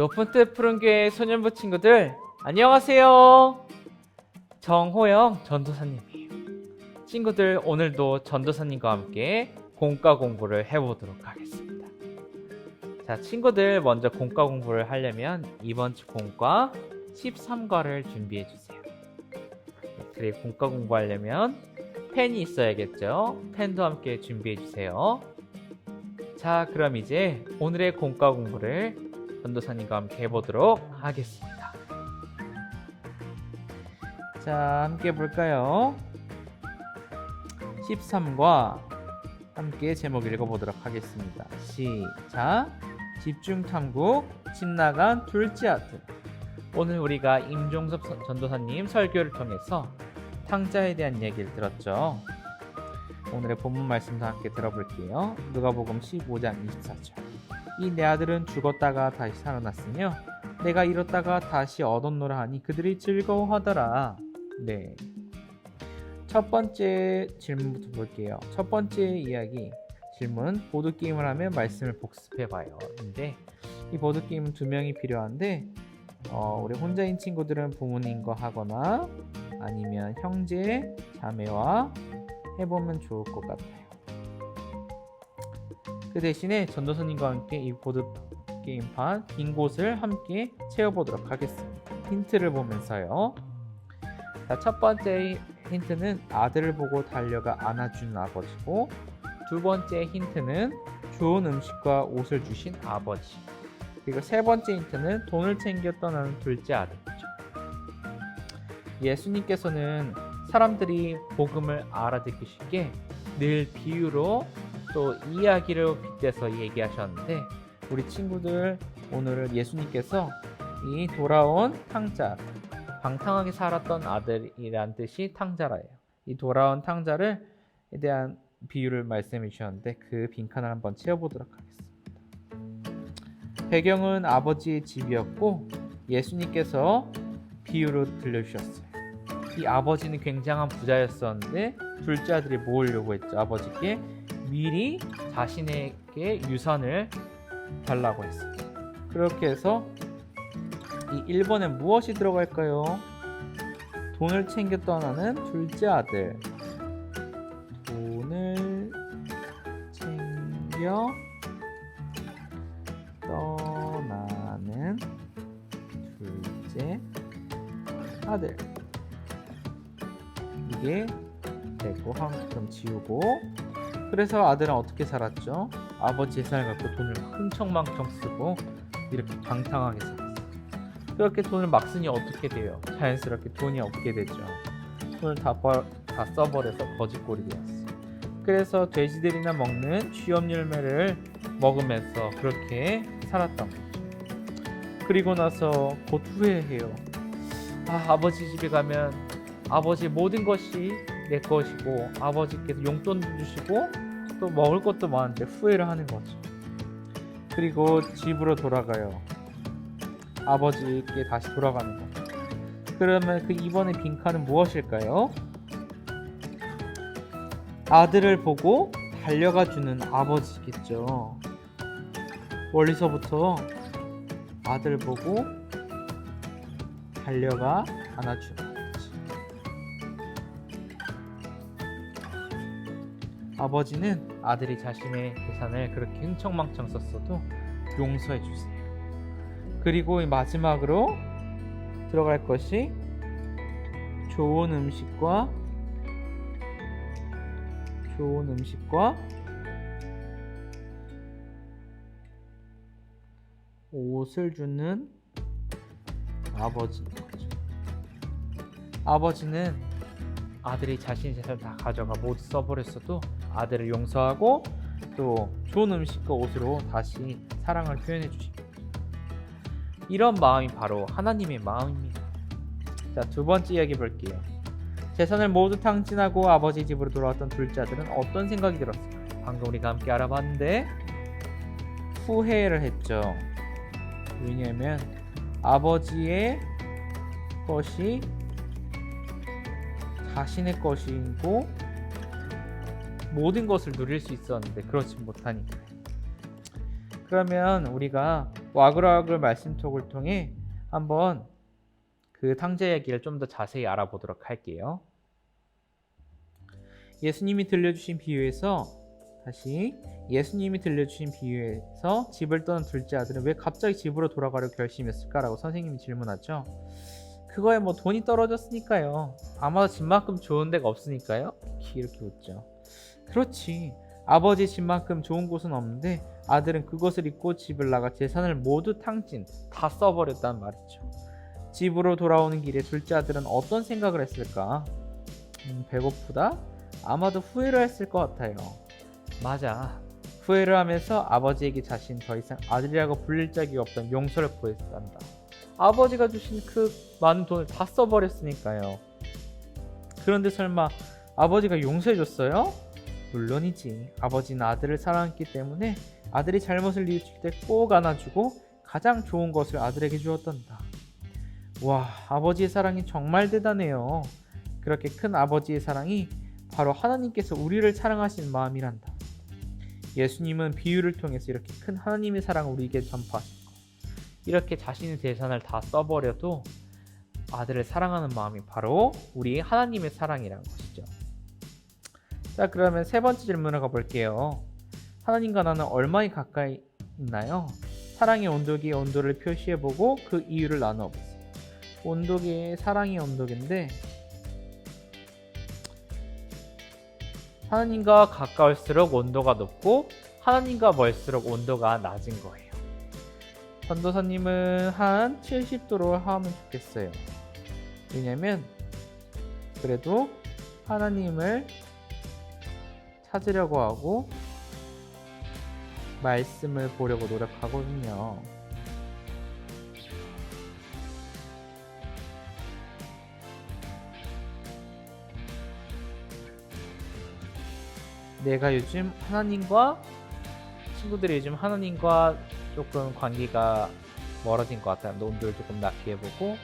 높은 뜻 푸른 교회 소년부 친구들 안녕하세요. 정호영 전도사님이에요. 친구들 오늘도 전도사님과 함께 공과 공부를 해보도록 하겠습니다. 자 친구들 먼저 공과 공부를 하려면 이번 주 공과 13과를 준비해 주세요. 그리고 공과 공부하려면 펜이 있어야겠죠. 펜도 함께 준비해 주세요. 자, 그럼 이제 오늘의 공과 공부를 전도사님과 함께 해보도록 하겠습니다. 자, 함께 볼까요? 13과 함께 제목 읽어보도록 하겠습니다. 시작! 집중 탐구, 집 나간 둘째 아들. 오늘 우리가 임종섭 서- 전도사님 설교를 통해서 탕자에 대한 얘기를 들었죠. 오늘의 본문 말씀도 함께 들어볼게요. 누가복음 15장 24절. 이 내 아들은 죽었다가 다시 살아났으며 내가 잃었다가 다시 얻었노라 하니 그들이 즐거워하더라. 네. 첫 번째 질문부터 볼게요. 첫 번째 이야기 질문 보드 게임을 하면 말씀을 복습해 봐요. 근데 이 보드 게임은 두 명이 필요한데 어, 우리 혼자인 친구들은 부모님과 하거나 아니면 형제, 자매와 해보면 좋을 것 같아요. 그 대신에 전도사님과 함께 이 보드 게임판 빈 곳을 함께 채워보도록 하겠습니다. 힌트를 보면서요. 자, 첫 번째 힌트는 아들을 보고 달려가 안아주는 아버지고 두 번째 힌트는 좋은 음식과 옷을 주신 아버지 그리고 세 번째 힌트는 돈을 챙겨 떠나는 둘째 아들이죠. 예수님께서는 사람들이 복음을 알아듣기 쉽게 늘 비유로 또 이야기로 빗대서 얘기하셨는데 우리 친구들 오늘은 예수님께서 이 돌아온 탕자 방탕하게 살았던 아들이란 뜻이 탕자라예요. 이 돌아온 탕자를 에 대한 비유를 말씀해 주셨는데 그 빈칸을 한번 채워보도록 하겠습니다. 배경은 아버지의 집이었고 예수님께서 비유로 들려주셨어요. 이 아버지는 굉장한 부자였었는데 둘째 아들이 모으려고 했죠. 아버지께 미리 자신에게 유산을 달라고 했어요. 그렇게 해서 이 1번에 무엇이 들어갈까요? 돈을 챙겨 떠나는 둘째 아들. 돈을 챙겨 떠나는 둘째 아들. 이게 됐고 한좀 지우고 그래서 아들은 어떻게 살았죠? 아버지 재산을 갖고 돈을 흥청망청 쓰고 이렇게 방탕하게 살았어요. 그렇게 돈을 막 쓰니 어떻게 돼요? 자연스럽게 돈이 없게 되죠. 돈을 다, 벌, 다 써버려서 거짓골이 되었어요. 그래서 돼지들이나 먹는 취업 열매를 먹으면서 그렇게 살았던 거죠. 그리고 나서 곧 후회해요. 아, 아버지 집에 가면 아버지 모든 것이 내 것이고 아버지께서 용돈도 주시고 또 먹을 것도 많은데 후회를 하는 거죠. 그리고 집으로 돌아가요. 아버지께 다시 돌아가는 거죠. 그러면 그 이번의 빈칸은 무엇일까요? 아들을 보고 달려가 주는 아버지겠죠. 멀리서부터 아들 보고 달려가 안아주는 아버지. 아버지는 아들이 자신의 재산을 그렇게 흥청망청 썼어도 용서해 주세요. 그리고 이 마지막으로 들어갈 것이 좋은 음식과 좋은 음식과 옷을 주는 아버지인 거죠. 아버지는 아들이 자신의 재산을 다 가져가 모두 써버렸어도 아들을 용서하고 또 좋은 음식과 옷으로 다시 사랑을 표현해 거죠. 이런 마음이 바로 하나님의 마음입니다. 자, 두 번째 이야기 볼게요. 재산을 모두 탕진하고 아버지 집으로 돌아왔던 둘째 아들은 어떤 생각이 들었을까요? 방금 우리가 함께 알아봤는데 후회를 했죠. 왜냐하면 아버지의 것이 자신의 것이고 모든 것을 누릴 수 있었는데 그렇지 못하니까. 그러면 우리가 와글와글 말씀톡을 통해 한번 그 탕자 이야기를 좀 더 자세히 알아보도록 할게요. 예수님이 들려주신 비유에서 다시 예수님이 들려주신 비유에서 집을 떠난 둘째 아들은 왜 갑자기 집으로 돌아가려 결심했을까라고 선생님이 질문하죠. 그거에 뭐 돈이 떨어졌으니까요. 아마도 집만큼 좋은 데가 없으니까요. 이렇게 웃죠. 그렇지. 아버지 집만큼 좋은 곳은 없는데 아들은 그것을 잊고 집을 나가 재산을 모두 탕진 다 써버렸단 말이죠. 집으로 돌아오는 길에 둘째 아들은 어떤 생각을 했을까? 음, 배고프다? 아마도 후회를 했을 것 같아요. 맞아. 후회를 하면서 아버지에게 자신 더 이상 아들이라고 불릴 적이 없던 용서를 구했단다. 아버지가 주신 그 많은 돈을 다 써버렸으니까요. 그런데 설마 아버지가 용서해줬어요? 물론이지. 아버지는 아들을 사랑했기 때문에 아들이 잘못을 뉘우칠 때 꼭 안아주고 가장 좋은 것을 아들에게 주었단다. 와, 아버지의 사랑이 정말 대단해요. 그렇게 큰 아버지의 사랑이 바로 하나님께서 우리를 사랑하신 마음이란다. 예수님은 비유를 통해서 이렇게 큰 하나님의 사랑을 우리에게 전파하신 거. 이렇게 자신의 재산을 다 써버려도 아들을 사랑하는 마음이 바로 우리 하나님의 사랑이라는 것이죠. 자, 그러면 세 번째 질문을 가볼게요. 하나님과 나는 얼마나 가까이 있나요? 사랑의 온도계의 온도를 표시해보고 그 이유를 나눠보세요. 온도계의 사랑의 온도계인데 하나님과 가까울수록 온도가 높고 하나님과 멀수록 온도가 낮은 거예요. 전도사님은 한 70도로 하면 좋겠어요. 왜냐면 그래도 하나님을 찾으려고 하고 말씀을 보려고 노력하거든요. 내가 요즘 하나님과 친구들이 요즘 하나님과 조금 관계가 멀어진 것 같아요. 온도를 조금 낮게 해보고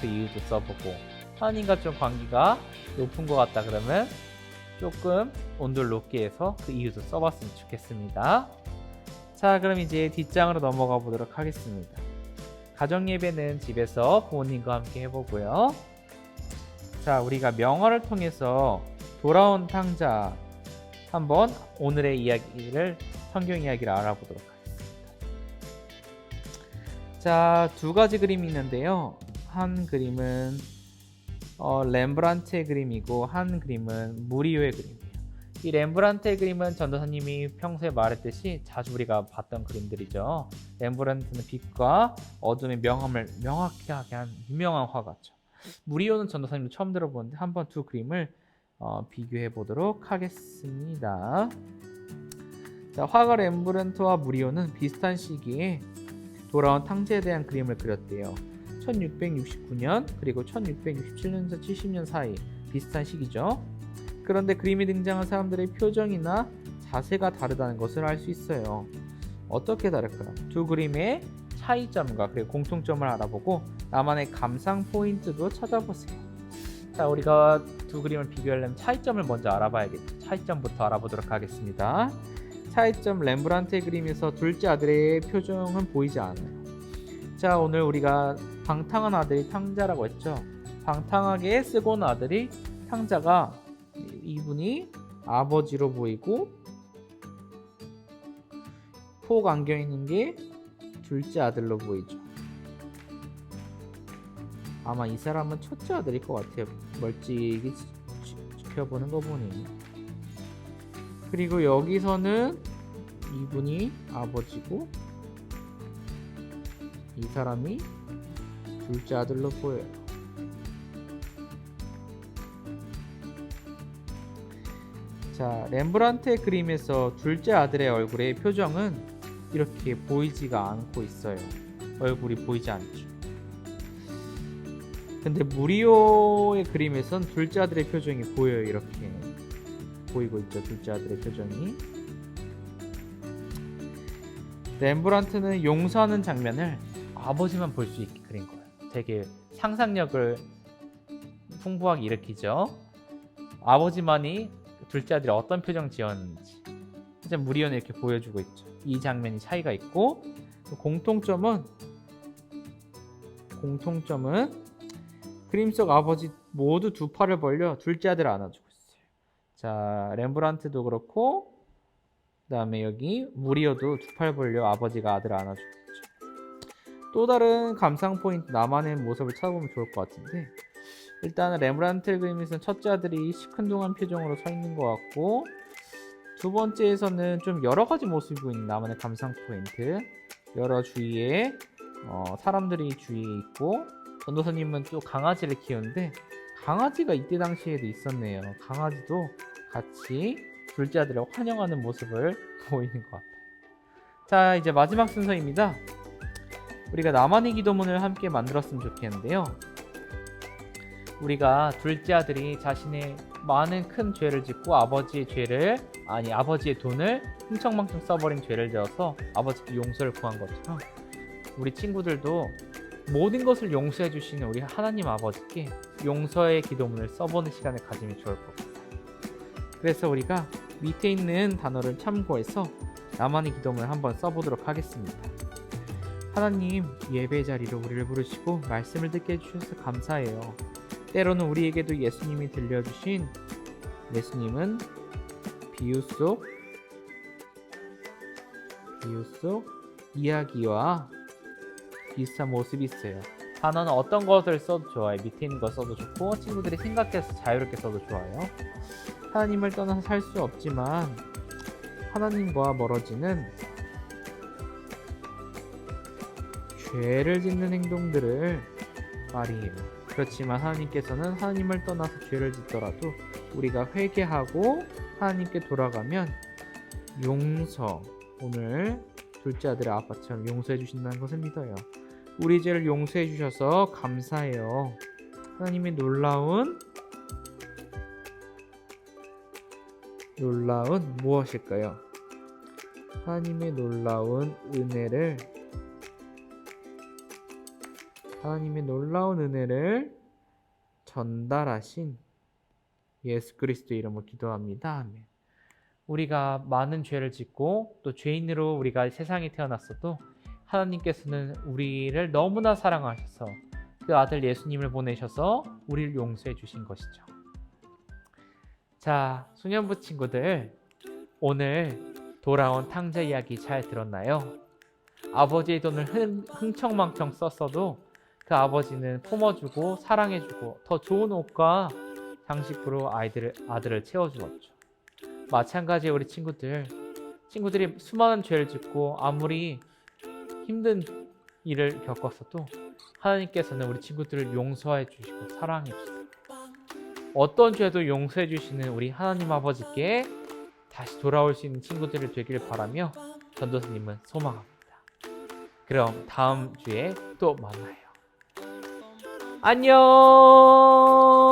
그 이유도 써보고 하나님과 좀 관계가 높은 것 같다 그러면 조금 온도를 높게 해서 그 이유도 써봤으면 좋겠습니다. 자 그럼 이제 뒷장으로 넘어가 보도록 하겠습니다. 가정 예배는 집에서 부모님과 함께 해보고요. 자 우리가 명언을 통해서 돌아온 탕자 한번 오늘의 이야기를 성경 이야기를 알아보도록 하겠습니다. 자, 두 가지 그림이 있는데요. 한 그림은 어, 렘브란트의 그림이고 한 그림은 무리오의 그림이에요. 이 렘브란트의 그림은 전도사님이 평소에 말했듯이 자주 우리가 봤던 그림들이죠. 렘브란트는 빛과 어둠의 명암을 명확히 하게 한 유명한 화가죠. 무리오는 전도사님도 처음 들어보는데 한번 두 그림을 어, 비교해 보도록 하겠습니다. 자, 화가 렘브란트와 무리오는 비슷한 시기에 돌아온 탕제에 대한 그림을 그렸대요. 1669년 그리고 1667년에서 70년 사이 비슷한 시기죠. 그런데 그림에 등장한 사람들의 표정이나 자세가 다르다는 것을 알 수 있어요. 어떻게 다를까요? 두 그림의 차이점과 그리고 공통점을 알아보고 나만의 감상 포인트도 찾아보세요. 자, 우리가 두 그림을 비교하려면 차이점을 먼저 알아봐야겠죠. 차이점부터 알아보도록 하겠습니다. 차이점 렘브란트의 그림에서 둘째 아들의 표정은 보이지 않아요. 자, 오늘 우리가 방탕한 아들이 탕자라고 했죠. 방탕하게 쓰고 온 아들이 탕자가 이분이 아버지로 보이고 폭 안겨 있는 게 둘째 아들로 보이죠. 아마 이 사람은 첫째 아들일 것 같아요. 멀찍이 지- 지켜보는 거 보니. 그리고 여기서는 이분이 아버지고 이 사람이 둘째 아들로 보여요. 자, 렘브란트의 그림에서 둘째 아들의 얼굴의 표정은 이렇게 보이지가 않고 있어요. 얼굴이 보이지 않죠. 근데 무리오의 그림에선 둘째 아들의 표정이 보여요. 이렇게 보이고 있죠. 둘째 아들의 표정이. 렘브란트는 용서하는 장면을 아버지만 볼 수 있게 그린 거예요. 되게 상상력을 풍부하게 일으키죠. 아버지만이 둘째 아들이 어떤 표정 지었는지 이제 무리언을 이렇게 보여주고 있죠. 이 장면이 차이가 있고 공통점은 공통점은 그림 속 아버지 모두 두 팔을 벌려 둘째 아들을 안아주고 있어요. 자, 렘브란트도 그렇고 그다음에 여기 무리어도 두 팔 벌려 아버지가 아들을 안아주고 있죠. 또 다른 감상 포인트 나만의 모습을 찾아보면 좋을 것 같은데 일단은 렘브란트 그림에서는 첫째 아들이 시큰둥한 표정으로 서 있는 것 같고 두 번째에서는 좀 여러 가지 모습이 보이는 나만의 감상 포인트 여러 주위에 어, 사람들이 주위에 있고 전도사님은 또 강아지를 키우는데 강아지가 이때 당시에도 있었네요. 강아지도 같이 둘째 아들을 환영하는 모습을 보이는 것 같아요. 자 이제 마지막 순서입니다. 우리가 나만의 기도문을 함께 만들었으면 좋겠는데요. 우리가 둘째 아들이 자신의 많은 큰 죄를 짓고 아버지의 죄를 아니 아버지의 돈을 흥청망청 써버린 죄를 지어서 아버지께 용서를 구한 것처럼 우리 친구들도 모든 것을 용서해 주시는 우리 하나님 아버지께 용서의 기도문을 써보는 시간을 가지면 좋을 것 같아요. 그래서 우리가 밑에 있는 단어를 참고해서 나만의 기도문을 한번 써보도록 하겠습니다. 하나님 예배 자리로 우리를 부르시고 말씀을 듣게 해주셔서 감사해요. 때로는 우리에게도 예수님이 들려주신 예수님은 비유 속 비유 속 이야기와 비슷한 모습이 있어요. 단어는 어떤 것을 써도 좋아요. 밑에 있는 거 써도 좋고 친구들이 생각해서 자유롭게 써도 좋아요. 하나님을 떠나서 살 수 없지만 하나님과 멀어지는 죄를 짓는 행동들을 말이에요. 그렇지만 하나님께서는 하나님을 떠나서 죄를 짓더라도 우리가 회개하고 하나님께 돌아가면 용서 오늘 둘째 아들의 아빠처럼 용서해 주신다는 것을 믿어요. 우리 죄를 용서해 주셔서 감사해요. 하나님의 놀라운 놀라운 무엇일까요? 하나님의 놀라운 은혜를 하나님의 놀라운 은혜를 전달하신 예수 그리스도 이름으로 기도합니다. 아멘. 우리가 많은 죄를 짓고 또 죄인으로 우리가 세상에 태어났어도 하나님께서는 우리를 너무나 사랑하셔서 그 아들 예수님을 보내셔서 우리를 용서해 주신 것이죠. 자, 소년부 친구들, 오늘 돌아온 탕자 이야기 잘 들었나요? 아버지의 돈을 흥, 흥청망청 썼어도 그 아버지는 품어주고 사랑해주고 더 좋은 옷과 장식으로 아이들을 아들을 채워주었죠. 마찬가지 우리 친구들, 친구들이 수많은 죄를 짓고 아무리 힘든 일을 겪었어도 하나님께서는 우리 친구들을 용서해 주시고 사랑해 주세요. 어떤 죄도 용서해 주시는 우리 하나님 아버지께 다시 돌아올 수 있는 친구들이 되기를 바라며 전도사님은 소망합니다. 그럼 다음 주에 또 만나요. 안녕.